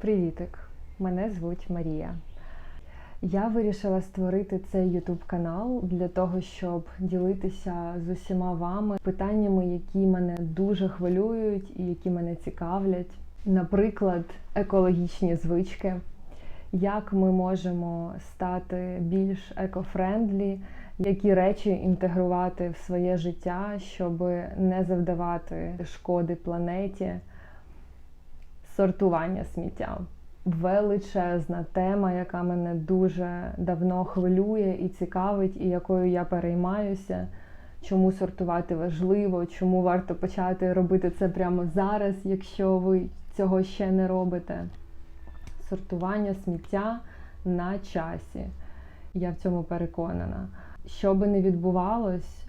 Привітик! Мене звуть Марія. Я вирішила створити цей YouTube канал для того, щоб ділитися з усіма вами питаннями, які мене дуже хвилюють і які мене цікавлять. Наприклад, екологічні звички, як ми можемо стати більш екофрендлі, які речі інтегрувати в своє життя, щоб не завдавати шкоди планеті, сортування сміття. Величезна тема, яка мене дуже давно хвилює і цікавить, і якою я переймаюся. Чому сортувати важливо, чому варто почати робити це прямо зараз, якщо ви цього ще не робите. Сортування сміття на часі. Я в цьому переконана. Що би не відбувалось,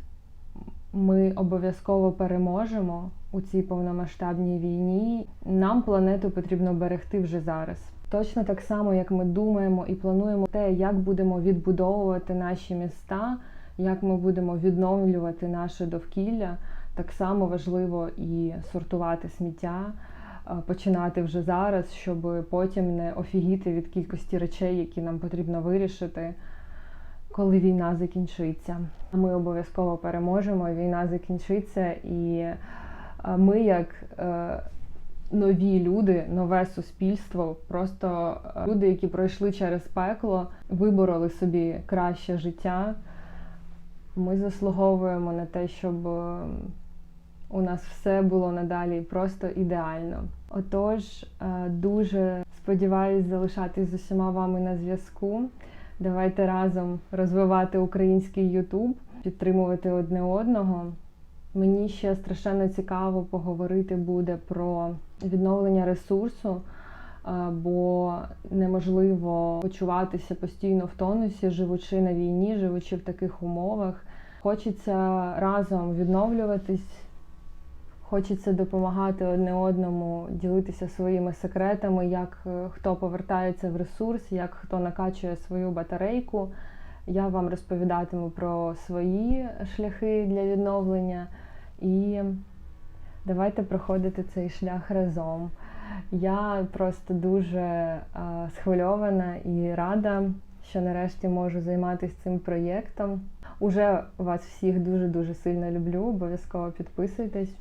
ми обов'язково переможемо у цій повномасштабній війні. Нам планету потрібно берегти вже зараз. Точно так само, як ми думаємо і плануємо те, як будемо відбудовувати наші міста, як ми будемо відновлювати наше довкілля, так само важливо і сортувати сміття, починати вже зараз, щоб потім не офігіти від кількості речей, які нам потрібно вирішити коли війна закінчиться. Ми обов'язково переможемо, війна закінчиться, і ми, як нові люди, нове суспільство, просто люди, які пройшли через пекло, вибороли собі краще життя. Ми заслуговуємо на те, щоб у нас все було надалі просто ідеально. Отож, дуже сподіваюся залишатись з усіма вами на зв'язку. Давайте разом розвивати український Ютуб, підтримувати одне одного. Мені ще страшенно цікаво поговорити буде про відновлення ресурсу, бо неможливо почуватися постійно в тонусі, живучи на війні, живучи в таких умовах. Хочеться разом відновлюватись. Хочеться допомагати одне одному, ділитися своїми секретами, як хто повертається в ресурс, як хто накачує свою батарейку. Я вам розповідатиму про свої шляхи для відновлення. І давайте проходити цей шлях разом. Я просто дуже а, схвильована і рада, що нарешті можу займатися цим проєктом. Уже вас всіх дуже-дуже сильно люблю. Обов'язково підписуйтесь.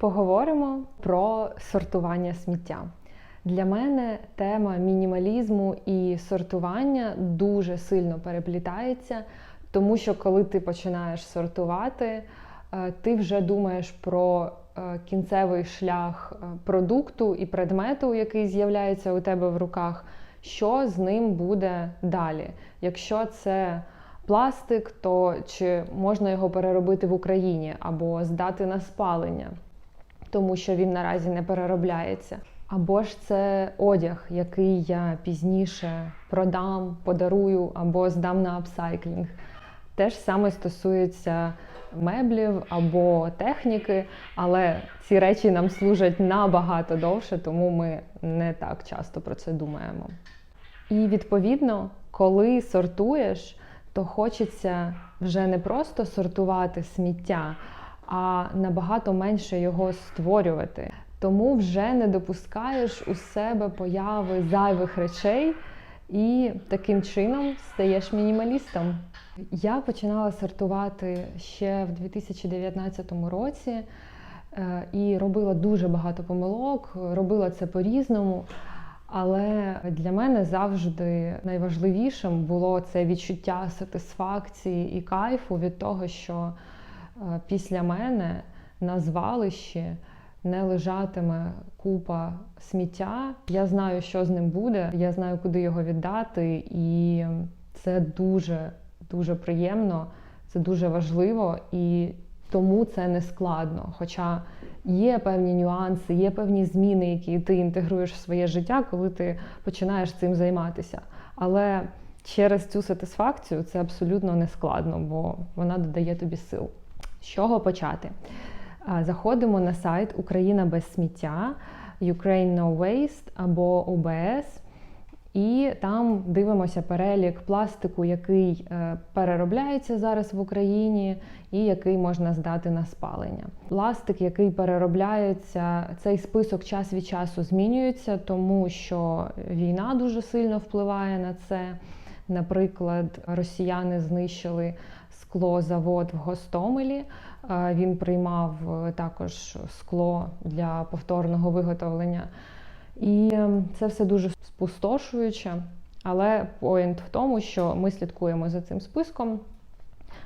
Поговоримо про сортування сміття. Для мене тема мінімалізму і сортування дуже сильно переплітається, тому що коли ти починаєш сортувати, ти вже думаєш про кінцевий шлях продукту і предмету, який з'являється у тебе в руках, що з ним буде далі. Якщо це пластик, то чи можна його переробити в Україні або здати на спалення тому що він наразі не переробляється. Або ж це одяг, який я пізніше продам, подарую або здам на апсайклінг. Те ж саме стосується меблів або техніки, але ці речі нам служать набагато довше, тому ми не так часто про це думаємо. І відповідно, коли сортуєш, то хочеться вже не просто сортувати сміття а набагато менше його створювати. Тому вже не допускаєш у себе появи зайвих речей і таким чином стаєш мінімалістом. Я починала сортувати ще в 2019 році е, і робила дуже багато помилок, робила це по-різному. Але для мене завжди найважливішим було це відчуття сатисфакції і кайфу від того, що після мене на звалищі не лежатиме купа сміття. Я знаю, що з ним буде, я знаю, куди його віддати, і це дуже дуже приємно, це дуже важливо і тому це не складно. Хоча є певні нюанси, є певні зміни, які ти інтегруєш в своє життя, коли ти починаєш цим займатися. Але через цю сатисфакцію це абсолютно не складно, бо вона додає тобі сил. З чого почати? Заходимо на сайт Україна без сміття, Ukraine No Waste або ОБС. І там дивимося перелік пластику, який е, переробляється зараз в Україні, і який можна здати на спалення. Пластик, який переробляється, цей список час від часу змінюється, тому що війна дуже сильно впливає на це. Наприклад, росіяни знищили склозавод в Гостомелі. Е, Він приймав е, також скло для повторного виготовлення. І ем, це все дуже спустошуюче. Але поінт в тому, що ми слідкуємо за цим списком,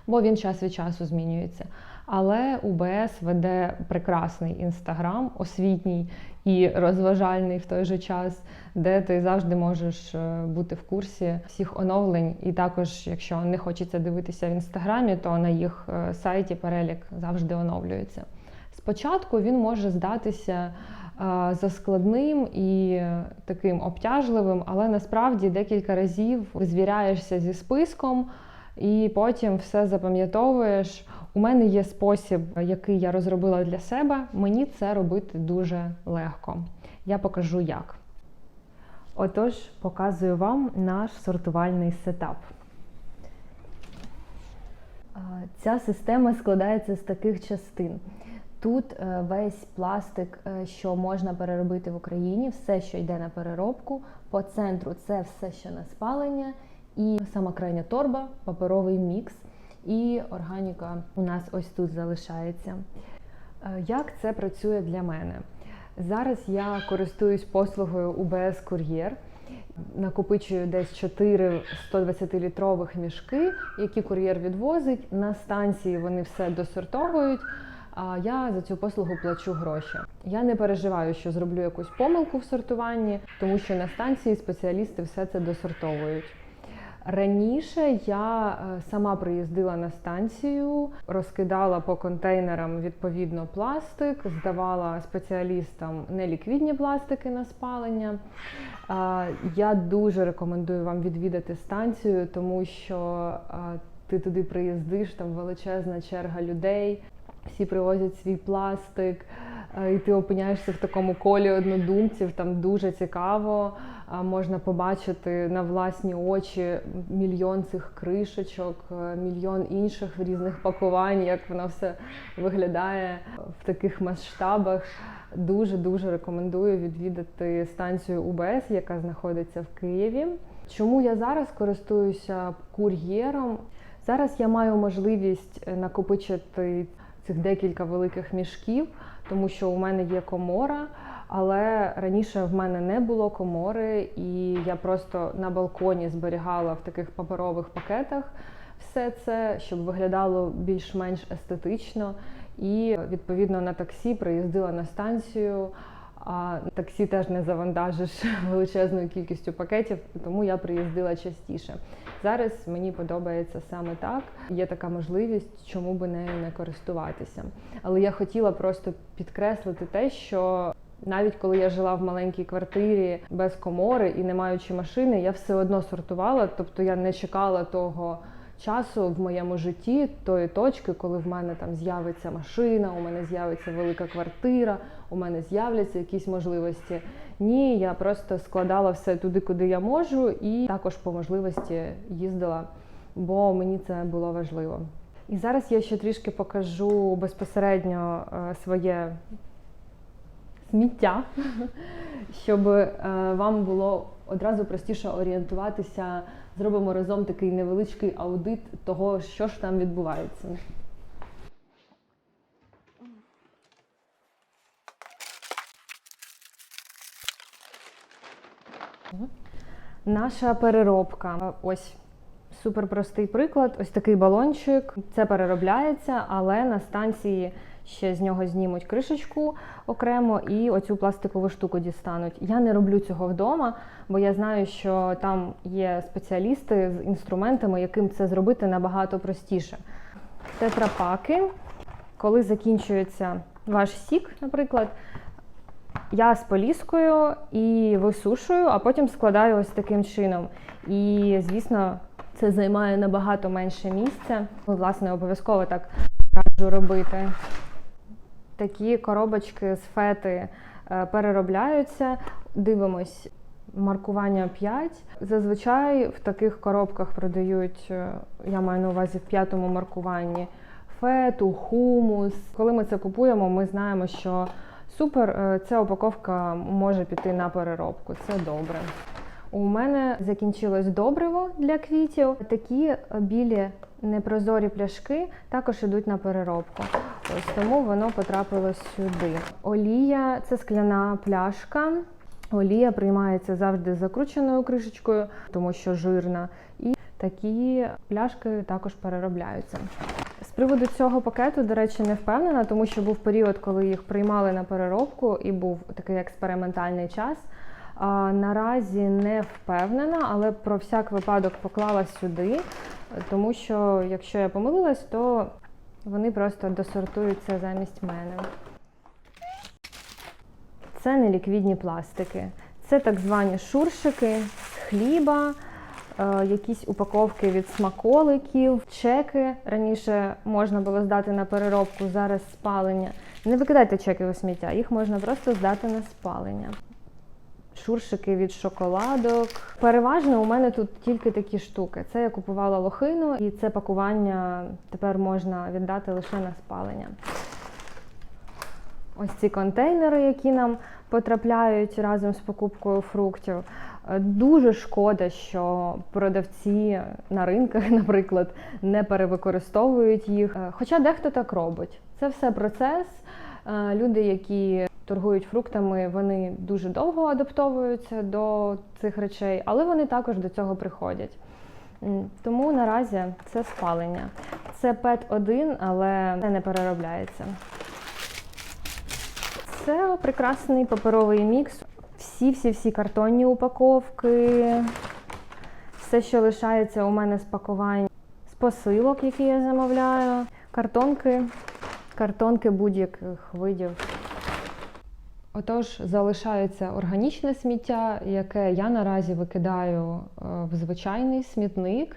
бо він час від часу змінюється. Але УБС веде прекрасний інстаграм, освітній і розважальний в той же час, де ти завжди можеш е, бути в курсі всіх оновлень. І також, якщо не хочеться дивитися в інстаграмі, то на їх е, сайті перелік завжди оновлюється. Спочатку він може здатися а, заскладним і таким обтяжливим, але насправді декілька разів звіряєшся зі списком і потім все запам'ятовуєш. У мене є спосіб, який я розробила для себе. Мені це робити дуже легко. Я покажу як. Отож, показую вам наш сортувальний сетап. Ця система складається з таких частин. Тут е, весь пластик, е, що можна переробити в Україні, все, що йде на переробку. По центру це все, що на спалення, і сама крайня торба, паперовий мікс, і органіка у нас ось тут залишається. Е, Як це працює для мене? Зараз я користуюсь послугою UBS Кур'єр. Накопичую десь 4 120-літрових мішки, які кур'єр відвозить. На станції вони все досортовують. А я за цю послугу плачу гроші. Я не переживаю, що зроблю якусь помилку в сортуванні, тому що на станції спеціалісти все це досортовують. Раніше я е, сама приїздила на станцію, розкидала по контейнерам відповідно пластик, здавала спеціалістам неліквідні пластики на спалення. Я дуже рекомендую вам відвідати станцію, тому що ти туди приїздиш, там величезна черга людей, всі привозять свій пластик, і ти опиняєшся в такому колі однодумців. Там дуже цікаво. Можна побачити на власні очі мільйон цих кришечок, е, мільйон інших різних пакувань, як воно все виглядає в таких масштабах. Дуже дуже рекомендую відвідати станцію УБС, яка знаходиться в Києві. Чому я зараз користуюся кур'єром? Зараз я маю можливість е, накопичити цих декілька великих мішків, тому що у мене є комора. Але раніше в мене не було комори, і я просто на балконі зберігала в таких паперових пакетах все це, щоб виглядало більш-менш естетично. І відповідно на таксі приїздила на станцію. А таксі теж не завантажиш величезною кількістю пакетів, тому я приїздила частіше. Зараз мені подобається саме так. Є така можливість, чому би нею не користуватися. Але я хотіла просто підкреслити те, що навіть коли я жила в маленькій квартирі без комори і не маючи машини, я все одно сортувала, тобто я не чекала того часу в моєму житті, тої точки, коли в мене там з'явиться машина, у мене з'явиться велика квартира, у мене з'являться якісь можливості. Ні, я просто складала все туди, куди я можу, і також по можливості їздила, бо мені це було важливо. І зараз я ще трішки покажу безпосередньо е, своє сміття, щоб е, вам було одразу простіше орієнтуватися. Зробимо разом такий невеличкий аудит того, що ж там відбувається. Наша переробка. Ось супер простий приклад. Ось такий балончик. Це переробляється, але на станції ще з нього знімуть кришечку окремо і оцю пластикову штуку дістануть. Я не роблю цього вдома, бо я знаю, що там є спеціалісти з інструментами, яким це зробити набагато простіше. Тетрапаки, коли закінчується ваш сік, наприклад. Я споліскую і висушую, а потім складаю ось таким чином. І, звісно, це займає набагато менше місця. Ну, Власне, обов'язково так раджу робити. Такі коробочки з фети е, переробляються. Дивимось, маркування 5. Зазвичай в таких коробках продають, е, я маю на увазі в п'ятому маркуванні фету, хумус. Коли ми це купуємо, ми знаємо, що супер, е, ця упаковка може піти на переробку. Це добре. У мене закінчилось добриво для квітів. Такі білі непрозорі пляшки також йдуть на переробку. Ось тому воно потрапило сюди. Олія це скляна пляшка. Олія приймається завжди з закрученою кришечкою, тому що жирна. І такі пляшки також переробляються. З приводу цього пакету, до речі, не впевнена, тому що був період, коли їх приймали на переробку, і був такий експериментальний час. А, наразі не впевнена, але про всяк випадок поклала сюди, тому що якщо я помилилась, то вони просто досортуються замість мене. Це не ліквідні пластики. Це так звані шуршики з хліба, е, якісь упаковки від смаколиків, чеки. Раніше можна було здати на переробку, зараз спалення. Не викидайте чеки у сміття, їх можна просто здати на спалення. Шуршики від шоколадок. Переважно у мене тут тільки такі штуки. Це я купувала лохину, і це пакування тепер можна віддати лише на спалення. Ось ці контейнери, які нам потрапляють разом з покупкою фруктів. Е, Дуже шкода, що продавці на ринках, наприклад, не перевикористовують їх. Е, Хоча дехто так робить. Це все процес. Е, Люди, які торгують фруктами, вони дуже довго адаптовуються до цих речей, але вони також до цього приходять. Тому наразі це спалення. Це пет 1 але це не переробляється. Це прекрасний паперовий мікс. Всі-всі-всі картонні упаковки. Все, що лишається у мене з пакувань, з посилок, які я замовляю. Картонки, картонки будь-яких видів. Отож, залишається органічне сміття, яке я наразі викидаю е, в звичайний смітник.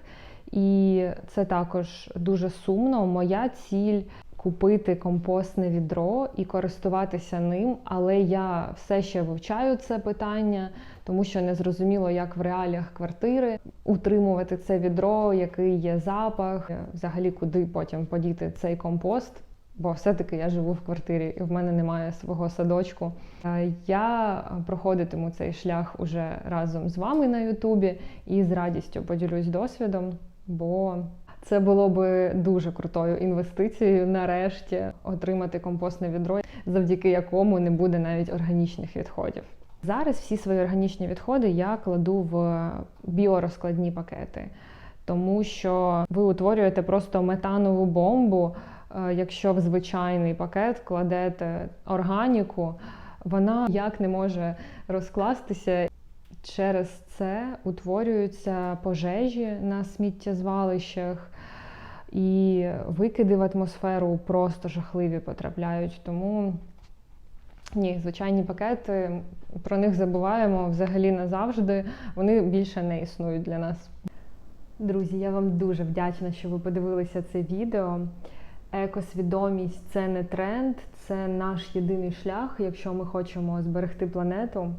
І це також дуже сумно. Моя ціль купити компостне відро і користуватися ним, але я все ще вивчаю це питання, тому що не зрозуміло, як в реаліях квартири утримувати це відро, який є запах, взагалі куди потім подіти цей компост. Бо все-таки я живу в квартирі і в мене немає свого садочку. Е, Я проходитиму цей шлях уже разом з вами на Ютубі і з радістю поділюсь досвідом, бо це було би дуже крутою інвестицією нарешті отримати компостне відро, завдяки якому не буде навіть органічних відходів. Зараз всі свої органічні відходи я кладу в біорозкладні пакети, тому що ви утворюєте просто метанову бомбу. Е, Якщо в звичайний пакет кладете органіку, вона як не може розкластися. Через це утворюються пожежі на сміттєзвалищах, і викиди в атмосферу просто жахливі потрапляють. Тому ні, звичайні пакети, про них забуваємо взагалі назавжди. Вони більше не існують для нас. Друзі, я вам дуже вдячна, що ви подивилися це відео. Екосвідомість це не тренд, це наш єдиний шлях, якщо ми хочемо зберегти планету.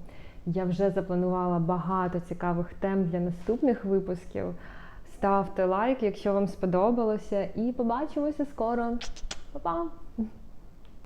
Я вже запланувала багато цікавих тем для наступних випусків. Ставте лайк, якщо вам сподобалося, і побачимося скоро. Па-па!